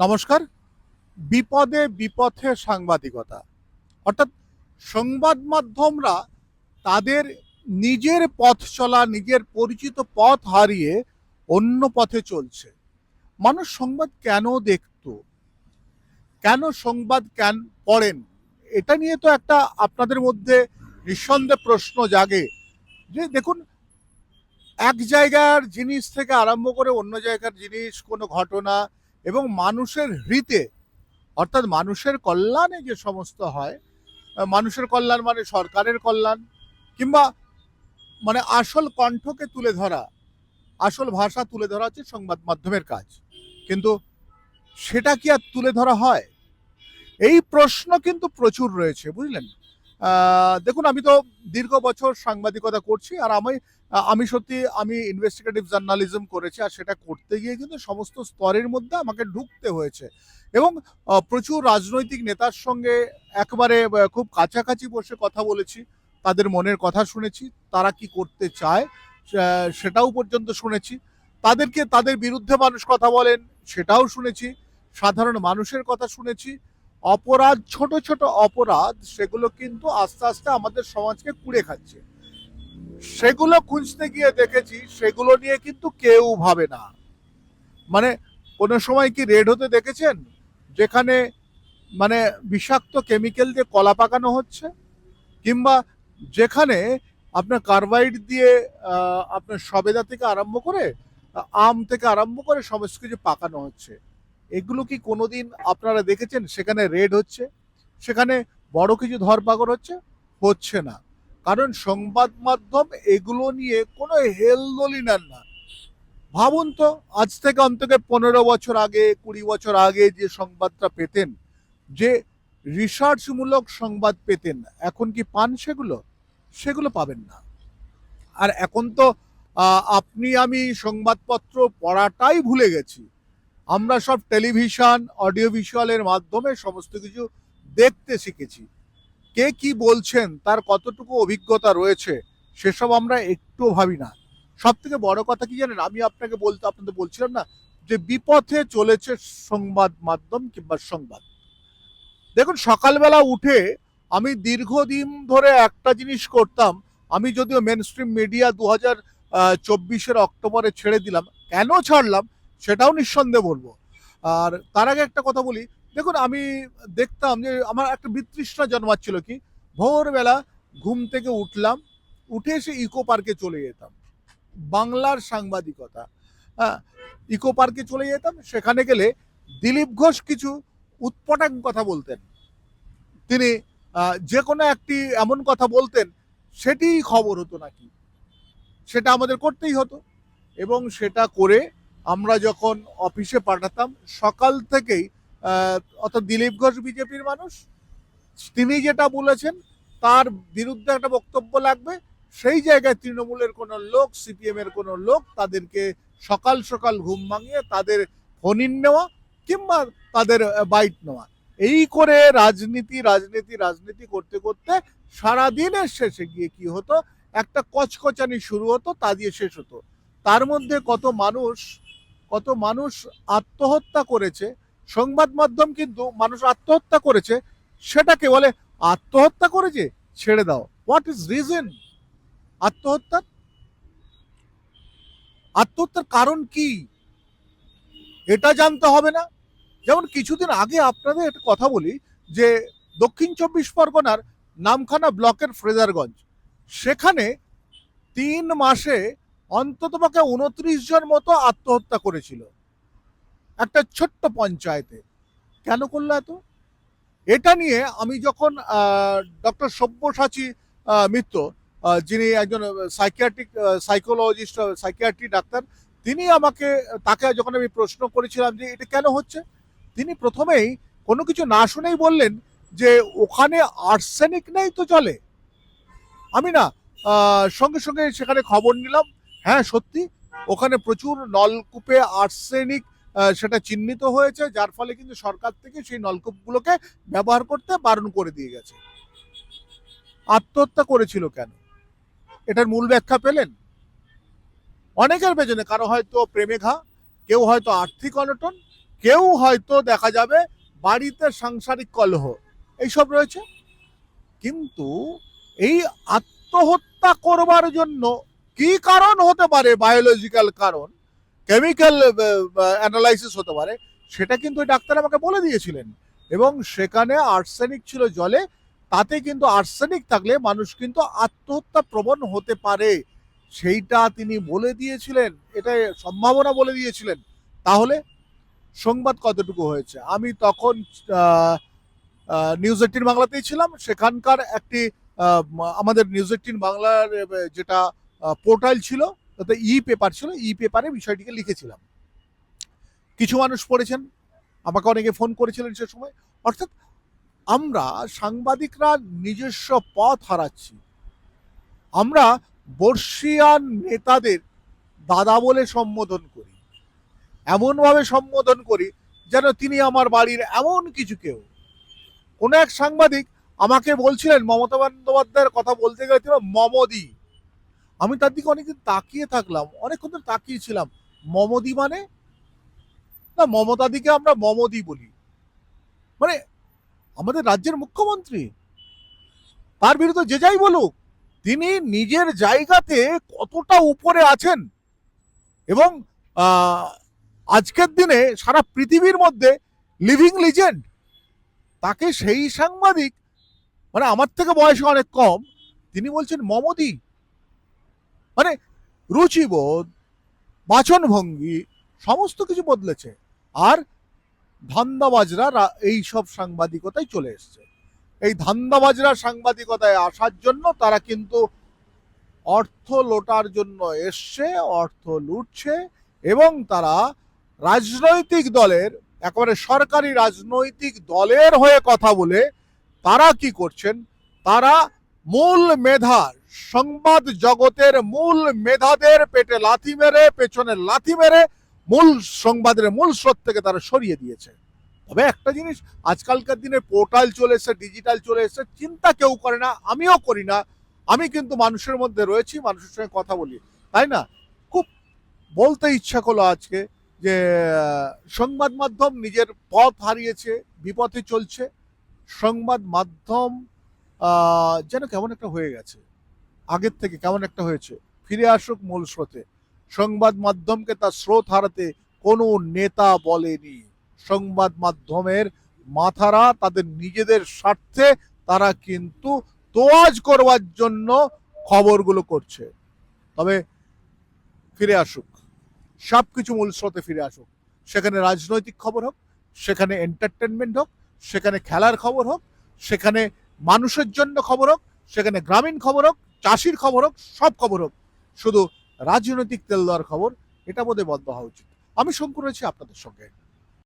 নমস্কার। বিপদে বিপথে সাংবাদিকতা। অর্থাৎ সংবাদ মাধ্যমরা তাদের নিজের পথ চলা, নিজের পরিচিত পথ হারিয়ে অন্য পথে চলছে। মানুষ সংবাদ কেন দেখত? কেন সংবাদ কেন পড়েন? এটা নিয়ে তো একটা আপনাদের মধ্যে নিঃসন্দেহে প্রশ্ন জাগে। যে দেখুন, এক জায়গার জিনিস থেকে আরম্ভ করে অন্য জায়গার জিনিস, কোনো ঘটনা এবং মানুষের হৃতে, অর্থাৎ মানুষের কল্যাণে যে সমস্ত হয় মানুষের কল্যাণ মানে সরকারের কল্যাণ, কিংবা মানে আসল কণ্ঠকে তুলে ধরা, আসল ভাষা তুলে ধরা হচ্ছে সংবাদ মাধ্যমের কাজ। কিন্তু সেটা কি আর তুলে ধরা হয়? এই প্রশ্ন কিন্তু প্রচুর রয়েছে, বুঝলেন? দেখুন, আমি তো দীর্ঘ বছর সাংবাদিকতা করছি আর আমি আমি সত্যি আমি ইনভেস্টিগেটিভ জার্নালিজম করেছি আর সেটা করতে গিয়ে কিন্তু সমস্ত স্তরের মধ্যে আমাকে ঢুকতে হয়েছে। এবং প্রচুর রাজনৈতিক নেতার সঙ্গে একবারে খুব কাছাকাছি বসে কথা বলেছি, তাদের মনের কথা শুনেছি, তারা কি করতে চায় সেটাও পর্যন্ত শুনেছি। তাদেরকে, তাদের বিরুদ্ধে মানুষ কথা বলেন, সেটাও শুনেছি। সাধারণ মানুষের কথা শুনেছি। অপরাধ, ছোট ছোট অপরাধ, সেগুলো কিন্তু আস্তে আস্তে আমাদের সমাজকে কুড়ে খাচ্ছে। সেগুলো খুঁজতে গিয়ে দেখেছি, সেগুলো নিয়ে কিন্তু কেউ ভাবে না। মানে কোনো সময় কি রেড হতে দেখেছেন? যেখানে মানে বিষাক্ত কেমিক্যাল দিয়ে কলা পাকানো হচ্ছে? কিংবা যেখানে আপনার কার্বাইড দিয়ে আপনার সবেদা থেকে আরম্ভ করে আম থেকে আরম্ভ করে সমস্ত কিছু পাকানো হচ্ছে। এগুলো কি কোনোদিন আপনারা দেখেছেন? সেখানে রেড হচ্ছে, সেখানে বড় কিছু ধরপাকড় হচ্ছে হচ্ছে না। কারণ সংবাদ মাধ্যম এগুলো নিয়ে কোনো হেলদোলি নেন না। ভাবুন তো, আজ থেকে অন্তত পনেরো বছর আগে, কুড়ি বছর আগে যে সংবাদটা পেতেন, যে রিসার্চমূলক সংবাদ পেতেন, এখন কি পান সেগুলো? সেগুলো পাবেন না। আর এখন তো আপনি আমি সংবাদপত্র পড়াটাই ভুলে গেছি। আমরা সব টেলিভিশন, অডিও ভিজুয়ালের মাধ্যমে সমস্ত কিছু দেখতে শিখেছি। কে কি বলছেন, তার কতটুকু অভিজ্ঞতা রয়েছে, সেসব আমরা একটু ভাবি না। সব থেকে বড় কথা কি জানেন, আমি আপনাকে বলতে, আপনাদের বলছিলাম না, যে বিপথে চলেছে সংবাদ মাধ্যম কিংবা সংবাদ। দেখুন, সকালবেলা উঠে আমি দীর্ঘদিন ধরে একটা জিনিস করতাম, আমি যদিও মেন স্ট্রিম মিডিয়া দু হাজার চব্বিশের অক্টোবরে ছেড়ে দিলাম, কেন ছাড়লাম? সেটাও নিঃসন্দেহে বলব। আর তার আগে একটা কথা বলি। দেখুন, আমি দেখতাম যে আমার একটা বিতৃষ্ণা জন্মাচ্ছিল কি, ভোরবেলা ঘুম থেকে উঠলাম, উঠে এসে ইকো পার্কে চলে যেতাম। বাংলার সাংবাদিকতা। হ্যাঁ ইকো পার্কে চলে যেতাম, সেখানে গেলে দিলীপ ঘোষ কিছু উৎপটাং কথা বলতেন। তিনি যে কোনো একটি এমন কথা বলতেন, সেটিই খবর হতো নাকি। সেটা আমাদের করতেই হতো। এবং সেটা করে আমরা যখন অফিসে পাঠাতাম, সকাল থেকেই অর্থাৎ দিলীপ ঘোষ বিজেপির মানুষ, তিনি যেটা বলেছেন, তার বিরুদ্ধে একটা বক্তব্য লাগবে। সেই জায়গায় তৃণমূলের কোনো লোক সিপিএম এর কোনো লোক তাদেরকে সকাল সকাল ঘুম ভাঙিয়ে তাদের ফোনিন নেওয়া কিংবা তাদের বাইট নেওয়া। এই করে রাজনীতি রাজনীতি রাজনীতি করতে করতে সারাদিনের শেষে গিয়ে কি হতো? একটা কচকচানি শুরু হতো, তা দিয়ে শেষ হতো। তার মধ্যে কত মানুষ কত মানুষ আত্মহত্যা করেছে, সংবাদ মাধ্যম কিন্তু মানুষ আত্মহত্যা করেছে, সেটাকে বলে আত্মহত্যা করেছে, ছেড়ে দাও। হোয়াট ইজ রিজন আত্মহত্যার? আত্মহত্যার কারণ কি? এটা জানতে হবে না। যেমন কিছুদিন আগে আপনাদের একটা কথা বলি, যে দক্ষিণ চব্বিশ পরগনার নামখানা ব্লকের ফ্রেজারগঞ্জ, সেখানে তিন মাসে অন্ততপক্ষে উনত্রিশ জন মতো আত্মহত্যা করেছিল। একটা ছোট্ট পঞ্চায়েতে। কেন করল এত? এটা নিয়ে আমি যখন ডক্টর সব্যসাচী মিত্র যিনি একজন সাইকিয়াট্রিক সাইকোলজিস্ট সাইকিয়াট্রি ডাক্তার, তিনি আমাকে, তাকে যখন আমি প্রশ্ন করেছিলাম যে এটা কেন হচ্ছে, তিনি প্রথমেই কোনো কিছু না শুনেই বললেন যে ওখানে আর্সেনিক নেই তো চলে আমি না সঙ্গে সঙ্গে সেখানে খবর নিলাম হ্যাঁ সত্যি। ওখানে প্রচুর নলকূপে আর্সেনিক সেটা চিহ্নিত হয়েছে, যার ফলে কিন্তু সরকার থেকে সেই নলকূপগুলোকে ব্যবহার করতে বারণ করে দিয়ে গেছে। আত্মহত্যা করেছিল কেন? এটার মূল ব্যাখ্যা পেলেন? অনেকের পেছনে, কারও হয়তো প্রেমে ঘা, কেউ হয়তো আর্থিক অনটন, কেউ হয়তো দেখা যাবে বাড়িতে সাংসারিক কলহ। এইসব রয়েছে। কিন্তু এই আত্মহত্যা করবার জন্য কি কারণ হতে পারে? বায়োলজিক্যাল কারণ কেমিক্যাল অ্যানালাইসিস হতে পারে, সেটা কিন্তু ওই ডাক্তার আমাকে বলে দিয়েছিলেন। এবং সেখানে আর্সেনিক ছিল জলে, তাতে কিন্তু আর্সেনিক থাকলে মানুষ কিন্তু আত্মহত্যা প্রবণ হতে পারে। সেইটা তিনি বলে দিয়েছিলেন, এটা সম্ভাবনা বলে দিয়েছিলেন। তাহলে সংবাদ কতটুকু হয়েছে? আমি তখন নিউজ এইটিন বাংলাতেই ছিলাম। সেখানকার একটি আমাদের নিউজ এইটিন বাংলার যেটা পোর্টাল ছিল, তাতে ই পেপার ছিল, ই পেপারে বিষয়টিকে লিখেছিলাম। কিছু মানুষ পড়েছেন, আমাকে অনেকে ফোন করেছিলেন সে সময়। অর্থাৎ আমরা সাংবাদিকরা নিজস্ব পথ হারাচ্ছি। আমরা বর্ষিয়ান নেতাদের দাদা বলে সম্বোধন করি। এমনভাবে সম্বোধন করি যেন তিনি আমার বাড়ির এমন কিছু কেউ। কোনো এক সাংবাদিক আমাকে বলছিলেন, মমতা বন্দ্যোপাধ্যায়ের কথা বলতে গেলে মমদি। আমি তার দিকে অনেকদিন তাকিয়ে থাকলাম, অনেকক্ষণ ধরে তাকিয়েছিলাম। মমদি মানে? না মমতা দিকে আমরা মমদি বলি। মানে আমাদের রাজ্যের মুখ্যমন্ত্রী। তার বিরুদ্ধে যে যাই বলুক, তিনি নিজের জায়গাতে কতটা উপরে আছেন এবং আজকের দিনে সারা পৃথিবীর মধ্যে লিভিং লিজেন্ড তাকে সেই সাংবাদিক মানে আমার থেকে বয়সে অনেক কম, তিনি বলছেন, মমদি মানে রুচিবোধ, বাচনভঙ্গি, সমস্ত কিছু বদলেছে। আর ধান্দাবাজরা এই সব সাংবাদিকতায় চলে এসছে। এই ধান্দাবাজরা সাংবাদিকতায় আসার জন্য তারা কিন্তু অর্থ লোটার জন্য এসছে, অর্থ লুটছে এবং তারা রাজনৈতিক দলের, একেবারে সরকারি রাজনৈতিক দলের হয়ে কথা বলে তারা কি করছেন? তারা মূল মেধা, সংবাদ জগতের মূল মেধাদের পেটে লাথি মেরে, পেছনে লাথি মেরে মূল সংবাদের মূল স্রোত থেকে তারা সরিয়ে দিয়েছে। তবে একটা জিনিস, আজকালকার দিনে পোর্টাল চলে এসেছে, ডিজিটাল চলে এসেছে, চিন্তা কেউ করে না, আমিও করি না। আমি কিন্তু মানুষের মধ্যে রয়েছি, মানুষের সঙ্গে কথা বলি। তাই না? খুব বলতে ইচ্ছা করল আজকে যে, সংবাদ মাধ্যম নিজের পথ হারিয়েছে, বিপথে চলছে। সংবাদ মাধ্যম যেন কেমন একটা হয়ে গেছে। আগের থেকে কেমন একটা হয়েছে। ফিরে আসুক মূল স্রোতে। সংবাদ মাধ্যমকে তার স্রোত হারাতে কোনো নেতা বলেনি। সংবাদ মাধ্যমের মাথারা তাদের নিজেদের স্বার্থে তারা কিন্তু তোয়াজ করবার জন্য খবরগুলো করছে। তবে ফিরে আসুক। সব কিছু মূল স্রোতে ফিরে আসুক। সেখানে রাজনৈতিক খবর হোক, সেখানে এন্টারটেনমেন্ট হোক, সেখানে খেলার খবর হোক, সেখানে মানুষের জন্য খবর হোক, সেখানে গ্রামীণ খবর হোক, চাষির খবর হোক, সব খবর হোক। শুধু রাজনৈতিক তেল দেওয়ার খবর, এটা বোধহয় বন্ধ হওয়া উচিত। আমি শঙ্কুর রয়েছি আপনাদের সঙ্গে।